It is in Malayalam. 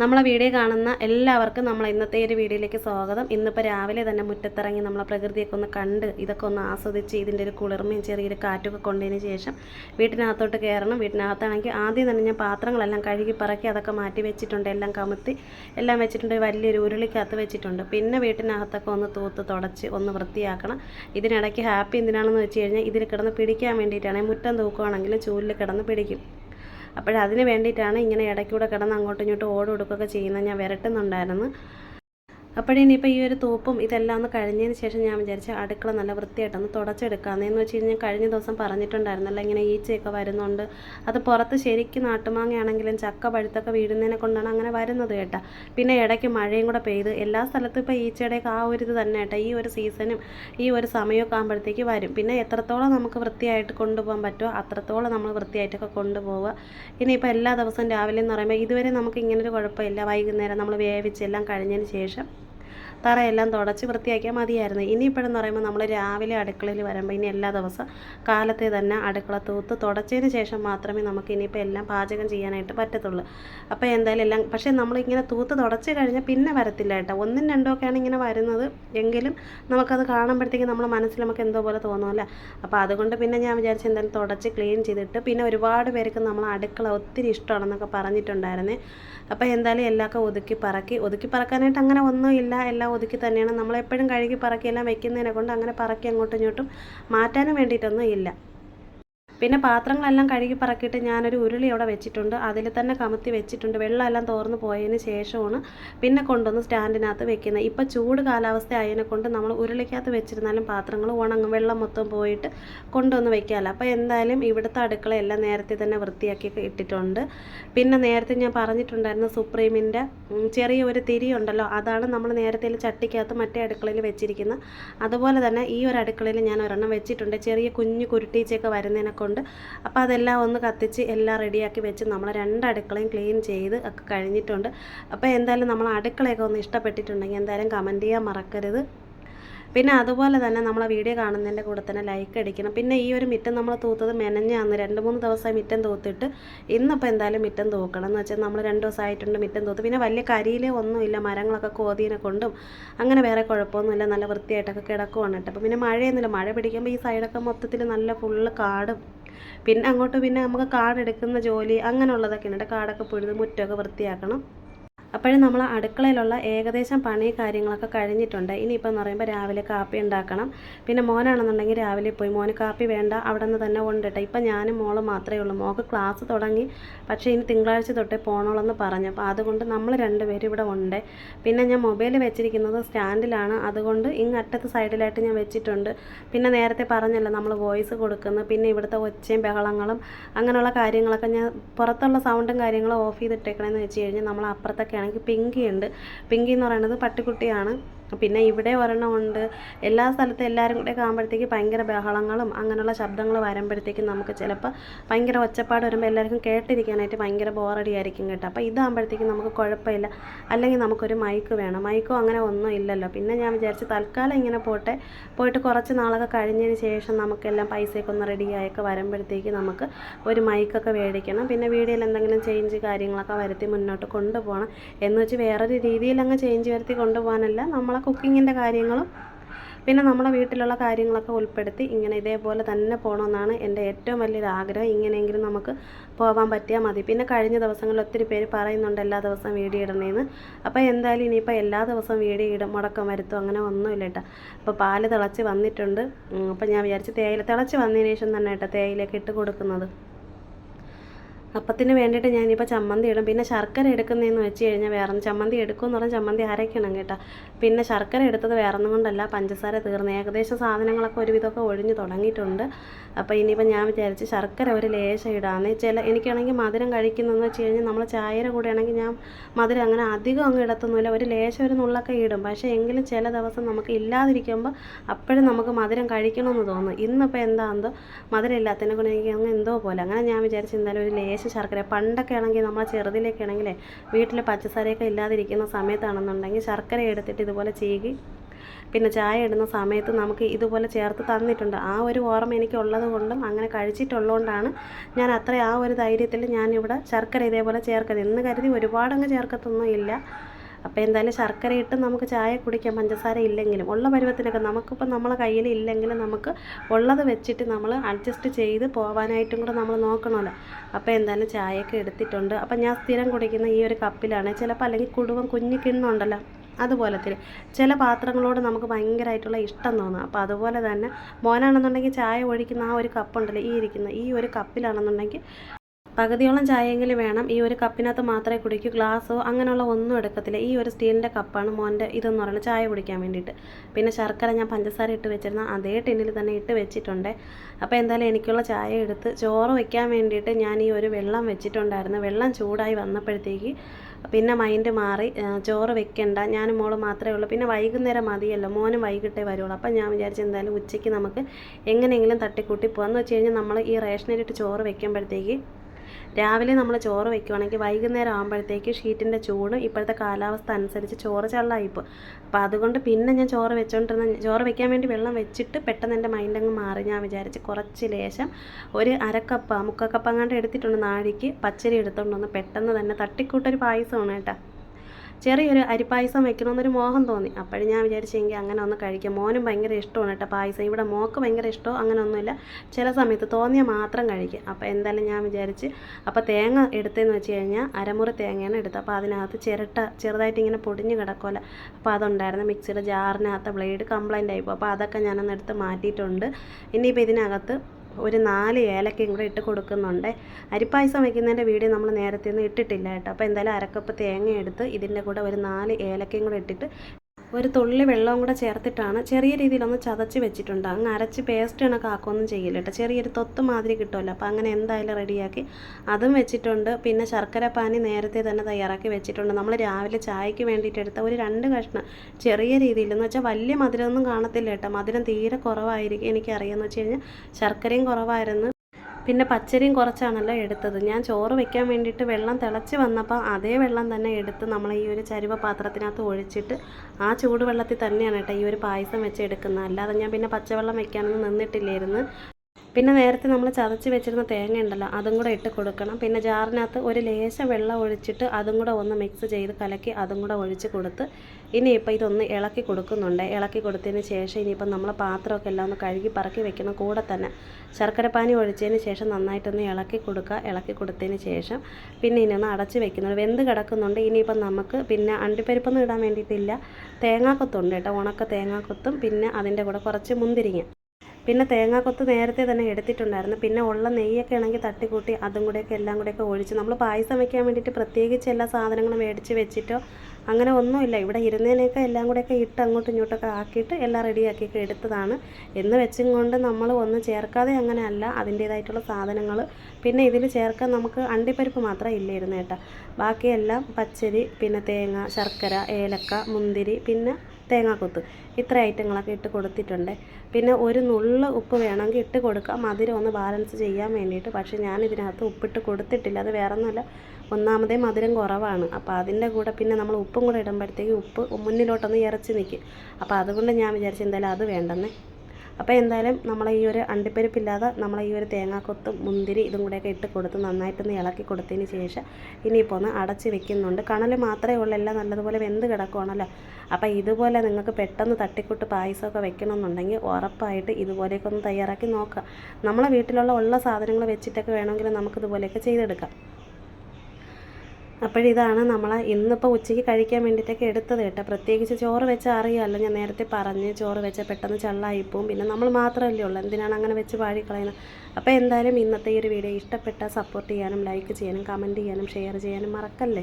നമ്മളെ വീഡിയോ കാണുന്ന എല്ലാവർക്കും നമ്മൾ ഇന്നത്തെ ഒരു വീഡിയോയിലേക്ക് സ്വാഗതം. ഇന്നിപ്പോൾ രാവിലെ തന്നെ മുറ്റത്തിറങ്ങി നമ്മളെ പ്രകൃതിയൊക്കെ ഒന്ന് കണ്ട് ഇതൊക്കെ ഒന്ന് ആസ്വദിച്ച് ഇതിന്റെ ഒരു കുളിർമയും ചെറിയൊരു കാറ്റൊക്കെ കൊണ്ടതിന് ശേഷം വീട്ടിനകത്തോട്ട് കയറണം. വീട്ടിനകത്താണെങ്കിൽ ആദ്യം തന്നെ ഞാൻ പാത്രങ്ങളെല്ലാം കഴുകി പറക്കി അതൊക്കെ മാറ്റി വെച്ചിട്ടുണ്ട്. എല്ലാം കമുത്തി എല്ലാം വെച്ചിട്ടുണ്ട്. വലിയൊരു ഉരുളിക്കകത്ത് വെച്ചിട്ടുണ്ട്. പിന്നെ വീട്ടിനകത്തൊക്കെ ഒന്ന് തൂത്ത് തുടച്ച് ഒന്ന് വൃത്തിയാക്കണം. ഇതിനിടയ്ക്ക് ഹാപ്പി എന്തിനാണെന്ന് വെച്ച് കഴിഞ്ഞാൽ ഇതിൽ കിടന്ന് പിടിക്കാൻ വേണ്ടിയിട്ടാണ്. മുറ്റം തൂക്കുകയാണെങ്കിൽ ചൂലിൽ കിടന്ന് പിടിക്കും. അപ്പോഴതിന് വേണ്ടിയിട്ടാണ് ഇങ്ങനെ ഇടയ്ക്കൂടെ കിടന്ന് അങ്ങോട്ടും ഇങ്ങോട്ടും ഓടി കൊടുക്കുകയൊക്കെ ചെയ്യുന്നത്. ഞാൻ വിരട്ടുന്നുണ്ടായിരുന്നു. അപ്പോഴിനിയിപ്പോൾ ഈ ഒരു തൂപ്പും ഇതെല്ലാം ഒന്ന് കഴിഞ്ഞതിന് ശേഷം ഞാൻ വിചാരിച്ച അടുക്കള നല്ല വൃത്തിയായിട്ടൊന്ന് തുടച്ചെടുക്കാമെന്ന് വെച്ച് കഴിഞ്ഞാൽ കഴിഞ്ഞ ദിവസം പറഞ്ഞിട്ടുണ്ടായിരുന്നല്ലോ ഇങ്ങനെ ഈച്ചയൊക്കെ വരുന്നുണ്ട്. അത് പുറത്ത് ശരിക്കും നാട്ടുമാങ്ങയാണെങ്കിലും ചക്ക പഴുത്തൊക്കെ വീഴുന്നതിനെ കൊണ്ടാണ് അങ്ങനെ വരുന്നത് കേട്ടോ. പിന്നെ ഇടയ്ക്ക് മഴയും കൂടെ പെയ്ത് എല്ലാ സ്ഥലത്തും ഇപ്പോൾ ഈച്ചയുടെയൊക്കെ ആ ഒരു ഇത് തന്നെ കേട്ടോ. ഈ ഒരു സീസണും ഈ ഒരു സമയമൊക്കെ ആകുമ്പോഴത്തേക്ക് വരും. പിന്നെ എത്രത്തോളം നമുക്ക് വൃത്തിയായിട്ട് കൊണ്ടുപോകാൻ പറ്റുമോ അത്രത്തോളം നമ്മൾ വൃത്തിയായിട്ടൊക്കെ കൊണ്ടുപോവുക. ഇനിയിപ്പോൾ എല്ലാ ദിവസവും രാവിലെ എന്ന് പറയുമ്പോൾ ഇതുവരെ നമുക്ക് ഇങ്ങനൊരു കുഴപ്പമില്ല. വൈകുന്നേരം നമ്മൾ വേവിച്ചെല്ലാം കഴിഞ്ഞതിന് ശേഷം തറയെല്ലാം തുടച്ച് വൃത്തിയാക്കിയാൽ മതിയായിരുന്നു. ഇനിയിപ്പോഴെന്ന് പറയുമ്പോൾ നമ്മൾ രാവിലെ അടുക്കളയിൽ വരുമ്പോൾ ഇനി എല്ലാ ദിവസവും കാലത്തെ തന്നെ അടുക്കള തൂത്ത് തുടച്ചതിന് ശേഷം മാത്രമേ നമുക്ക് ഇനിയിപ്പോൾ എല്ലാം പാചകം ചെയ്യാനായിട്ട് പറ്റത്തുള്ളൂ. അപ്പോൾ എന്തായാലും എല്ലാം പക്ഷേ നമ്മളിങ്ങനെ തൂത്ത് തുടച്ച് കഴിഞ്ഞാൽ പിന്നെ വരത്തില്ല കേട്ടോ. ഒന്നും രണ്ടും ഒക്കെയാണ് ഇങ്ങനെ വരുന്നത് എങ്കിലും നമുക്കത് കാണുമ്പോഴത്തേക്കും നമ്മുടെ മനസ്സിൽ നമുക്ക് എന്തോ പോലെ തോന്നുമല്ല അപ്പോൾ അതുകൊണ്ട് പിന്നെ ഞാൻ വിചാരിച്ചു എന്തായാലും തുടച്ച് ക്ലീൻ ചെയ്തിട്ട് പിന്നെ ഒരുപാട് പേർക്ക് നമ്മൾ അടുക്കള ഒത്തിരി ഇഷ്ടമാണെന്നൊക്കെ പറഞ്ഞിട്ടുണ്ടായിരുന്നേ. അപ്പോൾ എന്തായാലും എല്ലാവർക്കും ഒതുക്കി പറക്കി. ഒതുക്കി പറക്കാനായിട്ട് അങ്ങനെ ഒന്നുമില്ല. എല്ലാം ഒതുക്കി തന്നെയാണ് നമ്മളെപ്പോഴും കഴുകി പറക്കി എല്ലാം വെക്കുന്നതിനെ കൊണ്ട് അങ്ങനെ പറക്കി അങ്ങോട്ടും ഇങ്ങോട്ടും മാറ്റാനും വേണ്ടിയിട്ടൊന്നും ഇല്ല. പിന്നെ പാത്രങ്ങളെല്ലാം കഴുകി പറക്കിയിട്ട് ഞാനൊരു ഉരുളി അവിടെ വെച്ചിട്ടുണ്ട്. അതിൽ തന്നെ കമത്തി വെച്ചിട്ടുണ്ട്. വെള്ളമെല്ലാം തോർന്ന് പോയതിന് ശേഷമാണ് പിന്നെ കൊണ്ടുവന്ന് സ്റ്റാൻഡിനകത്ത് വെക്കുന്നത്. ഇപ്പം ചൂട് കാലാവസ്ഥ ആയതിനെ കൊണ്ട് നമ്മൾ ഉരുളിക്കകത്ത് വെച്ചിരുന്നാലും പാത്രങ്ങൾ ഉണങ്ങും. വെള്ളം മൊത്തം പോയിട്ട് കൊണ്ടുവന്ന് വെക്കാമല്ലോ. അപ്പോൾ എന്തായാലും ഇവിടുത്തെ അടുക്കളയെല്ലാം നേരത്തെ തന്നെ വൃത്തിയാക്കി ഇട്ടിട്ടുണ്ട്. പിന്നെ നേരത്തെ ഞാൻ പറഞ്ഞിട്ടുണ്ടായിരുന്ന സുപ്രീമിന്റെ ചെറിയ ഒരു തിരി ഉണ്ടല്ലോ. അതാണ് നമ്മൾ നേരത്തെ ചട്ടിക്കകത്ത് മറ്റേ അടുക്കളയിൽ വെച്ചിരിക്കുന്നത്. അതുപോലെ തന്നെ ഈ ഒരു അടുക്കളയിൽ ഞാൻ ഒരെണ്ണം വെച്ചിട്ടുണ്ട്. ചെറിയ കുഞ്ഞു കുരുട്ടീച്ചയൊക്കെ വരുന്നതിനെ കൊണ്ട് അപ്പോൾ അതെല്ലാം ഒന്ന് കത്തിച്ച് എല്ലാം റെഡിയാക്കി വെച്ച് നമ്മൾ രണ്ട് അടുക്കളയും ക്ലീൻ ചെയ്ത് ഒക്കെ കഴിഞ്ഞിട്ടുണ്ട്. അപ്പോൾ എന്തായാലും നമ്മൾ അടുക്കളയൊക്കെ ഒന്ന് ഇഷ്ടപ്പെട്ടിട്ടുണ്ടെങ്കിൽ എന്തായാലും കമന്റ് ചെയ്യാൻ മറക്കരുത്. പിന്നെ അതുപോലെ തന്നെ നമ്മളെ വീഡിയോ കാണുന്നതിന്റെ കൂടെ തന്നെ ലൈക്ക് അടിക്കണം. പിന്നെ ഈ ഒരു മിറ്റം നമ്മൾ തൂത്തത് മെനഞ്ഞാന്ന് രണ്ട് മൂന്ന് ദിവസമായി മിറ്റം തൂത്തിട്ട് ഇന്നിപ്പോൾ എന്തായാലും മിറ്റം തൂക്കണം. എന്ന് വെച്ചാൽ നമ്മൾ രണ്ട് ദിവസമായിട്ടുണ്ട് മിറ്റം തൂത്ത്. പിന്നെ വലിയ കരിയിലേ ഒന്നുമില്ല മരങ്ങളൊക്കെ കോതിനെ കൊണ്ടും അങ്ങനെ വേറെ കുഴപ്പമൊന്നുമില്ല. നല്ല വൃത്തിയായിട്ടൊക്കെ കിടക്കുവാണ് കേട്ടോ. അപ്പോൾ പിന്നെ മഴയൊന്നുമില്ല. മഴ പിടിക്കുമ്പോൾ ഈ സൈഡൊക്കെ മൊത്തത്തിൽ നല്ല ഫുള്ള് കാടും പിന്നെ അങ്ങോട്ട് പിന്നെ നമുക്ക് കാടെടുക്കുന്ന ജോലി അങ്ങനെയുള്ളതൊക്കെ ഉണ്ട് കാടൊക്കെ പൊഴുത് മുറ്റമൊക്കെ വൃത്തിയാക്കണം. അപ്പോഴും നമ്മൾ അടുക്കളയിലുള്ള ഏകദേശം പണി കാര്യങ്ങളൊക്കെ കഴിഞ്ഞിട്ടുണ്ട്. ഇനിയിപ്പോൾ എന്ന് പറയുമ്പോൾ രാവിലെ കാപ്പി ഉണ്ടാക്കണം. പിന്നെ മോനാണെന്നുണ്ടെങ്കിൽ രാവിലെ പോയി മോന് കാപ്പി വേണ്ട അവിടെ നിന്ന് തന്നെ കൊണ്ടിട്ടെ ഇപ്പം ഞാനും മോളും മാത്രമേ ഉള്ളൂ. മോൾക്ക് ക്ലാസ് തുടങ്ങി. പക്ഷേ ഇനി തിങ്കളാഴ്ച തൊട്ടേ പോകണമെന്ന് പറഞ്ഞു. അപ്പോൾ അതുകൊണ്ട് നമ്മൾ രണ്ടുപേരും ഇവിടെ ഉണ്ട്. പിന്നെ ഞാൻ മൊബൈൽ വെച്ചിരിക്കുന്നത് സ്റ്റാൻഡിലാണ്. അതുകൊണ്ട് ഇങ്ങറ്റത്ത് സൈഡിലായിട്ട് ഞാൻ വെച്ചിട്ടുണ്ട്. പിന്നെ നേരത്തെ പറഞ്ഞല്ലോ നമ്മൾ വോയിസ് കൊടുക്കുന്നു. പിന്നെ ഇവിടുത്തെ ഒച്ചയും ബഹളങ്ങളും അങ്ങനെയുള്ള കാര്യങ്ങളൊക്കെ ഞാൻ പുറത്തുള്ള സൗണ്ടും കാര്യങ്ങളും ഓഫ് ചെയ്തിട്ടേക്കണമെന്ന് വെച്ച് കഴിഞ്ഞാൽ നമ്മൾ അപ്പുറത്തൊക്കെ ആണെങ്കിൽ പിങ്കി ഉണ്ട് പിങ്കി എന്ന് പറയുന്നത് പട്ടിക്കുട്ടിയാണ്. പിന്നെ ഇവിടെ ഒരെണ്ണം ഉണ്ട് എല്ലാ സ്ഥലത്തും എല്ലാവരും കൂടെ ആകുമ്പോഴത്തേക്ക് ഭയങ്കര ബഹളങ്ങളും അങ്ങനെയുള്ള ശബ്ദങ്ങൾ വരുമ്പോഴത്തേക്കും നമുക്ക് ചിലപ്പോൾ ഭയങ്കര ഒച്ചപ്പാട് വരുമ്പോൾ എല്ലാവർക്കും കേട്ടിരിക്കാനായിട്ട് ഭയങ്കര ബോറടി ആയിരിക്കും കേട്ടോ. അപ്പോൾ ഇതാകുമ്പോഴത്തേക്കും നമുക്ക് കുഴപ്പമില്ല. അല്ലെങ്കിൽ നമുക്കൊരു മൈക്ക് വേണം. മൈക്കോ അങ്ങനെ ഒന്നും ഇല്ലല്ലോ. പിന്നെ ഞാൻ വിചാരിച്ച് തൽക്കാലം ഇങ്ങനെ പോട്ടെ. പോയിട്ട് കുറച്ച് നാളൊക്കെ കഴിഞ്ഞതിന് ശേഷം നമുക്കെല്ലാം പൈസയൊക്കെ ഒന്ന് റെഡിയായൊക്കെ വരുമ്പോഴത്തേക്ക് നമുക്ക് ഒരു മൈക്കൊക്കെ മേടിക്കണം. പിന്നെ വീഡിയോയിൽ എന്തെങ്കിലും ചേഞ്ച് കാര്യങ്ങളൊക്കെ വരുത്തി മുന്നോട്ട് കൊണ്ടുപോകണം. എന്ന് വെച്ച് വേറൊരു രീതിയിൽ അങ്ങ് ചേഞ്ച് വരുത്തി കൊണ്ടുപോകാനല്ല. നമ്മളെ കുക്കിങ്ങിന്റെ കാര്യങ്ങളും പിന്നെ നമ്മുടെ വീട്ടിലുള്ള കാര്യങ്ങളൊക്കെ ഉൾപ്പെടുത്തി ഇങ്ങനെ ഇതേപോലെ തന്നെ പോകണമെന്നാണ് എന്റെ ഏറ്റവും വലിയൊരു ആഗ്രഹം. ഇങ്ങനെയെങ്കിലും നമുക്ക് പോകാൻ പറ്റിയാൽ മതി. പിന്നെ കഴിഞ്ഞ ദിവസങ്ങളിൽ ഒത്തിരി പേര് പറയുന്നുണ്ട് എല്ലാ ദിവസവും വീഡിയോ ഇടണേന്ന്. അപ്പോൾ എന്തായാലും ഇനിയിപ്പോൾ എല്ലാ ദിവസവും വീഡിയോ ഇടും. മുടക്കം വരുത്തും അങ്ങനെ ഒന്നുമില്ല കേട്ടോ. അപ്പോൾ പാൽ തിളച്ച് വന്നിട്ടുണ്ട്. അപ്പോൾ ഞാൻ വിചാരിച്ച് തേയില തിളച്ച് വന്നതിന് ശേഷം തന്നെ കേട്ടോ തേയിലയൊക്കെ ഇട്ട് കൊടുക്കുന്നത്. അപ്പത്തിന് വേണ്ടിയിട്ട് ഞാനിപ്പോൾ ചമ്മന്തി ഇടും. പിന്നെ ശർക്കര എടുക്കുന്നതെന്ന് വെച്ച് കഴിഞ്ഞാൽ വേറെ ചമ്മന്തി എടുക്കുമെന്ന് പറഞ്ഞാൽ ചമ്മന്തി അരയ്ക്കണം കേട്ടോ. പിന്നെ ശർക്കര എടുത്തത് വേറൊന്നും കൊണ്ടല്ല പഞ്ചസാര തീർന്നു. ഏകദേശം സാധനങ്ങളൊക്കെ ഒരുവിധമൊക്കെ ഒഴിഞ്ഞു തുടങ്ങിയിട്ടുണ്ട്. അപ്പോൾ ഇനിയിപ്പോൾ ഞാൻ വിചാരിച്ച് ശർക്കര ഒരു ലേശം ഇടാന്ന്. ചില എനിക്കാണെങ്കിൽ മധുരം കഴിക്കുന്നതെന്ന് വെച്ച് കഴിഞ്ഞാൽ നമ്മൾ ചായയുടെ കൂടെ ആണെങ്കിൽ ഞാൻ മധുരം അങ്ങനെ അധികം അങ്ങ് ഇടത്തൊന്നുമില്ല. ഒരു ലേശം ഒരു നുള്ളൊക്കെ ഇടും. പക്ഷേ എങ്കിലും ചില ദിവസം നമുക്ക് ഇല്ലാതിരിക്കുമ്പോൾ അപ്പോഴും നമുക്ക് മധുരം കഴിക്കണമെന്ന് തോന്നും. ഇന്നിപ്പോൾ എന്താണെന്തോ മധുരം ഇല്ലാത്തതിനെ കൊണ്ട് എനിക്ക് അങ്ങ് എന്തോ പോലെ. അങ്ങനെ ഞാൻ വിചാരിച്ച് എന്തായാലും ഒരു ലേശം ശർക്കര. പണ്ടൊക്കെ ആണെങ്കിൽ നമ്മൾ ചെറുതിലൊക്കെ ആണെങ്കിലേ വീട്ടിൽ പച്ചസാരയൊക്കെ ഇല്ലാതിരിക്കുന്ന സമയത്താണെന്നുണ്ടെങ്കിൽ ശർക്കര എടുത്തിട്ട് ഇതുപോലെ ചീകി പിന്നെ ചായ ഇടുന്ന സമയത്ത് നമുക്ക് ഇതുപോലെ ചേർത്ത് തന്നിട്ടുണ്ട്. ആ ഒരു ഓർമ്മ എനിക്കുള്ളത് കൊണ്ടും അങ്ങനെ കഴിച്ചിട്ടുള്ളതുകൊണ്ടാണ് ഞാൻ അത്ര ആ ഒരു ധൈര്യത്തിൽ ഞാനിവിടെ ശർക്കര ഇതേപോലെ ചേർക്കുന്നത് എന്ന് കരുതി ഒരുപാടങ്ങ് ചേർക്കത്തൊന്നും ഇല്ല. അപ്പോൾ എന്തായാലും ശർക്കര ഇട്ട് നമുക്ക് ചായ കുടിക്കാം പഞ്ചസാര ഇല്ലെങ്കിലും. ഉള്ള പരുവത്തിനൊക്കെ നമുക്കിപ്പോൾ നമ്മളെ കയ്യിൽ ഇല്ലെങ്കിലും നമുക്ക് ഉള്ളത് വെച്ചിട്ട് നമ്മൾ അഡ്ജസ്റ്റ് ചെയ്ത് പോകാനായിട്ടും കൂടെ നമ്മൾ നോക്കണമല്ലോ. അപ്പോൾ എന്തായാലും ചായയൊക്കെ എടുത്തിട്ടുണ്ട്. അപ്പോൾ ഞാൻ സ്ഥിരം കുടിക്കുന്ന ഈ ഒരു കപ്പിലാണ്. ചിലപ്പോൾ അല്ലെങ്കിൽ കുടുവം കുഞ്ഞു കിണ്ണുണ്ടല്ലോ അതുപോലത്തെ ചില പാത്രങ്ങളോട് നമുക്ക് ഭയങ്കരമായിട്ടുള്ള ഇഷ്ടം തോന്നും. അപ്പോൾ അതുപോലെ തന്നെ മോനാണെന്നുണ്ടെങ്കിൽ ചായ ഒഴിക്കുന്ന ആ ഒരു കപ്പുണ്ടല്ലോ ഈ ഇരിക്കുന്ന ഈ ഒരു കപ്പിലാണെന്നുണ്ടെങ്കിൽ പകുതിയോളം ചായയെങ്കിലും വേണം. ഈ ഒരു കപ്പിനകത്ത് മാത്രമേ കുടിക്കൂ. ഗ്ലാസ്സോ അങ്ങനെയുള്ള ഒന്നും എടുക്കത്തില്ല. ഈ ഒരു സ്റ്റീലിന്റെ കപ്പാണ് മോന്റെ ഇതെന്ന് പറയുന്നത് ചായ കുടിക്കാൻ വേണ്ടിയിട്ട്. പിന്നെ ശർക്കര ഞാൻ പഞ്ചസാര ഇട്ട് വെച്ചിരുന്ന അതേ ടിന്നിൽ തന്നെ ഇട്ട് വെച്ചിട്ടുണ്ട്. അപ്പോൾ എന്തായാലും എനിക്കുള്ള ചായ എടുത്ത് ചോറ് വയ്ക്കാൻ വേണ്ടിയിട്ട് ഞാൻ ഈ ഒരു വെള്ളം വെച്ചിട്ടുണ്ടായിരുന്നു. വെള്ളം ചൂടായി വന്നപ്പോഴത്തേക്ക് പിന്നെ മൈൻഡ് മാറി. ചോറ് വെക്കണ്ട. ഞാനും മോൾ മാത്രമേ ഉള്ളൂ. പിന്നെ വൈകുന്നേരം മതിയല്ലോ. മോനും വൈകിട്ടേ വരുള്ളൂ. അപ്പം ഞാൻ വിചാരിച്ചു എന്തായാലും ഉച്ചയ്ക്ക് നമുക്ക് എങ്ങനെയെങ്കിലും തട്ടിക്കൂട്ടി പോകാമെന്ന് വെച്ച് കഴിഞ്ഞാൽ നമ്മൾ ഈ റേഷനരിട്ട് ചോറ് വെക്കുമ്പോഴത്തേക്ക് രാവിലെ നമ്മൾ ചോറ് വെക്കുവാണെങ്കിൽ വൈകുന്നേരം ആകുമ്പോഴത്തേക്ക് ഷീറ്റിന്റെ ചൂട് ഇപ്പോഴത്തെ കാലാവസ്ഥ അനുസരിച്ച് ചോറ് ചള്ളായിപ്പോൾ അപ്പോൾ അതുകൊണ്ട് പിന്നെ ഞാൻ ചോറ് വെച്ചോണ്ടിരുന്ന ചോറ് വെക്കാൻ വേണ്ടി വെള്ളം വെച്ചിട്ട് പെട്ടെന്ന് എന്റെ മൈൻഡ് അങ്ങ് മാറി. ഞാൻ വിചാരിച്ച് കുറച്ച് ലേശം ഒരു അരക്കപ്പ മുക്കക്കപ്പ അങ്ങാണ്ട് എടുത്തിട്ടുണ്ട് നാഴിക്ക്. പച്ചരി എടുത്തോണ്ട് വന്ന് പെട്ടെന്ന് തന്നെ തട്ടിക്കൂട്ടൊരു പായസമാണ് കേട്ടോ. ചെറിയൊരു അരിപ്പായസം വെക്കണമെന്നൊരു മോഹം തോന്നി. അപ്പോഴും ഞാൻ വിചാരിച്ചെങ്കിൽ അങ്ങനെ ഒന്ന് കഴിക്കാം. മോനും ഭയങ്കര ഇഷ്ടമാണ് കേട്ടോ പായസം. ഇവിടെ മോക്ക് ഭയങ്കര ഇഷ്ടമോ അങ്ങനെ ഒന്നുമില്ല ചില സമയത്ത് തോന്നിയാൽ മാത്രം കഴിക്കും. അപ്പോൾ എന്തായാലും ഞാൻ വിചാരിച്ച് അപ്പോൾ തേങ്ങ എടുത്തതെന്ന് വെച്ച് കഴിഞ്ഞാൽ അരമുറി തേങ്ങയാണ് എടുത്തത്. അപ്പോൾ അതിനകത്ത് ചിരട്ട ചെറുതായിട്ട് ഇങ്ങനെ പൊടിഞ്ഞ് കിടക്കുമല്ലോ അപ്പോൾ അതുണ്ടായിരുന്നു മിക്സിയുടെ ജാറിനകത്ത് ബ്ലേഡ് കംപ്ലൈന്റ് ആയിപ്പോൾ അപ്പോൾ അതൊക്കെ ഞാനൊന്ന് എടുത്ത് മാറ്റിയിട്ടുണ്ട്. ഇനിയിപ്പോൾ ഇതിനകത്ത് ഒരു നാല് ഏലക്കയും കൂടെ ഇട്ട് കൊടുക്കുന്നുണ്ട്. അരിപ്പായസം വെക്കുന്നതിന്റെ വീഡിയോ നമ്മൾ നേരത്തെ ഒന്നും ഇട്ടിട്ടില്ല കേട്ടോ. അപ്പോൾ എന്തായാലും അരക്കപ്പ് തേങ്ങ എടുത്ത് ഇതിന്റെ കൂടെ ഒരു നാല് ഏലക്കയും കൂടെ ഇട്ടിട്ട് ഒരു തുള്ളി വെള്ളവും കൂടെ ചേർത്തിട്ടാണ് ചെറിയ രീതിയിലൊന്ന് ചതച്ച് വെച്ചിട്ടുണ്ട്. അങ്ങ് അരച്ച് പേസ്റ്റ് കണക്ക് ആക്കുകയൊന്നും ചെയ്യില്ല കേട്ടോ ചെറിയൊരു തൊത്ത് മാതിരി കിട്ടുമല്ലോ അപ്പോൾ അങ്ങനെ എന്തായാലും റെഡിയാക്കി അതും വെച്ചിട്ടുണ്ട്. പിന്നെ ശർക്കര പാനി നേരത്തെ തന്നെ തയ്യാറാക്കി വെച്ചിട്ടുണ്ട്. നമ്മൾ രാവിലെ ചായക്ക് വേണ്ടിയിട്ട് എടുത്ത ഒരു രണ്ട് കഷ്ണം ചെറിയ രീതിയിൽ എന്ന് വെച്ചാൽ വലിയ മധുരമൊന്നും കാണത്തില്ല കേട്ടോ മധുരം തീരെ കുറവായിരിക്കും എനിക്കറിയാമെന്ന് വെച്ച് കഴിഞ്ഞാൽ ശർക്കരയും കുറവായിരുന്നു. പിന്നെ പച്ചരിയും കുറച്ചാണല്ലോ എടുത്തത്. ഞാൻ ചോറ് വെക്കാൻ വേണ്ടിയിട്ട് വെള്ളം തിളച്ച് വന്നപ്പോൾ അതേ വെള്ളം തന്നെ എടുത്ത് നമ്മൾ ഈ ഒരു ചരുവ പാത്രത്തിനകത്ത് ഒഴിച്ചിട്ട് ആ ചൂടുവെള്ളത്തിൽ തന്നെയാണ് കേട്ടോ ഈ ഒരു പായസം വെച്ച് എടുക്കുന്നത് അല്ലാതെ ഞാൻ പിന്നെ പച്ചവെള്ളം വെക്കാനൊന്നും നിന്നിട്ടില്ലായിരുന്നു. പിന്നെ നേരത്തെ നമ്മൾ ചതച്ച് വെച്ചിരുന്ന തേങ്ങ ഉണ്ടല്ലോ അതും കൂടെ ഇട്ട് കൊടുക്കണം. പിന്നെ ജാറിനകത്ത് ഒരു ലേശം വെള്ളം ഒഴിച്ചിട്ട് അതും കൂടെ ഒന്ന് മിക്സ് ചെയ്ത് കലക്കി അതും കൂടെ ഒഴിച്ച് കൊടുത്ത് ഇനിയിപ്പോൾ ഇതൊന്ന് ഇളക്കി കൊടുക്കുന്നുണ്ട്. ഇളക്കി കൊടുത്തതിന് ശേഷം ഇനിയിപ്പോൾ നമ്മൾ പാത്രമൊക്കെ എല്ലാം ഒന്ന് കഴുകി പറക്കി വെക്കുന്ന കൂടെ തന്നെ. ശർക്കരപ്പാനി ഒഴിച്ചതിന് ശേഷം നന്നായിട്ടൊന്ന് ഇളക്കി കൊടുക്കുക. ഇളക്കി കൊടുത്തതിന് ശേഷം പിന്നെ ഇനി ഒന്ന് അടച്ച് വെക്കുന്നുണ്ട്. വെന്ത് കിടക്കുന്നുണ്ട്. ഇനിയിപ്പം നമുക്ക് പിന്നെ അണ്ടിപ്പരിപ്പൊന്നും ഇടാൻ വേണ്ടിയിട്ടില്ല. തേങ്ങാക്കൊത്തുണ്ട് കേട്ടോ. ഉണക്ക തേങ്ങാക്കൊത്തും. പിന്നെ അതിന്റെ കൂടെ കുറച്ച് മുന്തിരിങ്ങ. പിന്നെ തേങ്ങാക്കൊത്ത് നേരത്തെ തന്നെ എടുത്തിട്ടുണ്ടായിരുന്നു. പിന്നെ ഉള്ള നെയ്യൊക്കെ ആണെങ്കിൽ തട്ടിക്കൂട്ടി അതും കൂടെയൊക്കെ എല്ലാം കൂടെയൊക്കെ ഒഴിച്ച് നമ്മൾ പായസം വയ്ക്കാൻ വേണ്ടിയിട്ട് പ്രത്യേകിച്ച് എല്ലാ സാധനങ്ങളും മേടിച്ച് വെച്ചിട്ടോ അങ്ങനെ ഒന്നുമില്ല. ഇവിടെ ഇരുന്നതിനൊക്കെ എല്ലാം കൂടെയൊക്കെ ഇട്ട് അങ്ങോട്ടും ഇങ്ങോട്ടൊക്കെ ആക്കിയിട്ട് എല്ലാം റെഡിയാക്കിയൊക്കെ എടുത്തതാണ്. എന്ന് വെച്ചും കൊണ്ട് നമ്മൾ ഒന്നും ചേർക്കാതെ അങ്ങനെ അല്ല അതിന്റേതായിട്ടുള്ള സാധനങ്ങൾ പിന്നെ ഇതിൽ ചേർക്കാൻ നമുക്ക് അണ്ടിപ്പരിപ്പ് മാത്രമേ ഇല്ലായിരുന്നു കേട്ടോ. ബാക്കിയെല്ലാം പച്ചരി പിന്നെ തേങ്ങ ശർക്കര ഏലക്ക മുന്തിരി പിന്നെ തേങ്ങാക്കൊത്ത് ഇത്ര ഐറ്റങ്ങളൊക്കെ ഇട്ട് കൊടുത്തിട്ടുണ്ട്. പിന്നെ ഒരു നുള്ള് ഉപ്പ് വേണമെങ്കിൽ ഇട്ട് കൊടുക്കാം. മധുരം ഒന്ന് ബാലൻസ് ചെയ്യാൻ വേണ്ടിയിട്ട്. പക്ഷേ ഞാൻ ഇതിനകത്ത് ഉപ്പിട്ട് കൊടുത്തിട്ടില്ല. അത് വേറെ ഒന്നുമല്ല ഒന്നാമതേ മധുരം കുറവാണ്. അപ്പോൾ അതിന്റെ കൂടെ പിന്നെ നമ്മൾ ഉപ്പും കൂടെ ഇടുമ്പോഴത്തേക്ക് ഉപ്പ് മുന്നിലോട്ടൊന്ന് ഇറച്ചി നിൽക്കും. അപ്പോൾ അതുകൊണ്ട് ഞാൻ വിചാരിച്ചു എന്തായാലും അത് വേണ്ടെന്നേ. അപ്പോൾ എന്തായാലും നമ്മൾ ഈ ഒരു അണ്ടിപ്പരിപ്പില്ലാതെ നമ്മൾ ഈ ഒരു തേങ്ങാക്കൊത്തും മുന്തിരി ഇതും കൂടെയൊക്കെ ഇട്ട് കൊടുത്ത് നന്നായിട്ടൊന്ന് ഇളക്കി കൊടുത്തതിന് ശേഷം ഇനിയിപ്പോൾ ഒന്ന് അടച്ച് വെക്കുന്നുണ്ട്. കണൽ മാത്രമേ ഉള്ളൂ എല്ലാം നല്ലതുപോലെ വെന്ത് കിടക്കുവാണല്ലോ. അപ്പോൾ ഇതുപോലെ നിങ്ങൾക്ക് പെട്ടെന്ന് തട്ടിക്കൂട്ട് പായസമൊക്കെ വെക്കണമെന്നുണ്ടെങ്കിൽ ഉറപ്പായിട്ട് ഇതുപോലെയൊക്കെ ഒന്ന് തയ്യാറാക്കി നോക്കുക. നമ്മളെ വീട്ടിലുള്ള ഉള്ള സാധനങ്ങൾ വെച്ചിട്ടൊക്കെ വേണമെങ്കിൽ നമുക്കിതുപോലെയൊക്കെ ചെയ്തെടുക്കാം. അപ്പോഴിതാണ് നമ്മൾ ഇന്നിപ്പോൾ ഉച്ചയ്ക്ക് കഴിക്കാൻ വേണ്ടിയിട്ടൊക്കെ എടുത്തത് കേട്ടോ. പ്രത്യേകിച്ച് ചോറ് വെച്ചാൽ അറിയാമല്ലോ ഞാൻ നേരത്തെ പറഞ്ഞ് ചോറ് വെച്ചാൽ പെട്ടെന്ന് ചള്ളായിപ്പോവും പിന്നെ നമ്മൾ മാത്രമല്ലേ ഉള്ളൂ. എന്തിനാണ് അങ്ങനെ വെച്ച് പാഴി കളയുന്നത് അപ്പോൾ എന്തായാലും ഇന്നത്തെ ഈ ഒരു വീഡിയോ ഇഷ്ടപ്പെട്ടാൽ സപ്പോർട്ട് ചെയ്യാനും ലൈക്ക് ചെയ്യാനും കമന്റ് ചെയ്യാനും ഷെയർ ചെയ്യാനും മറക്കല്ലേ?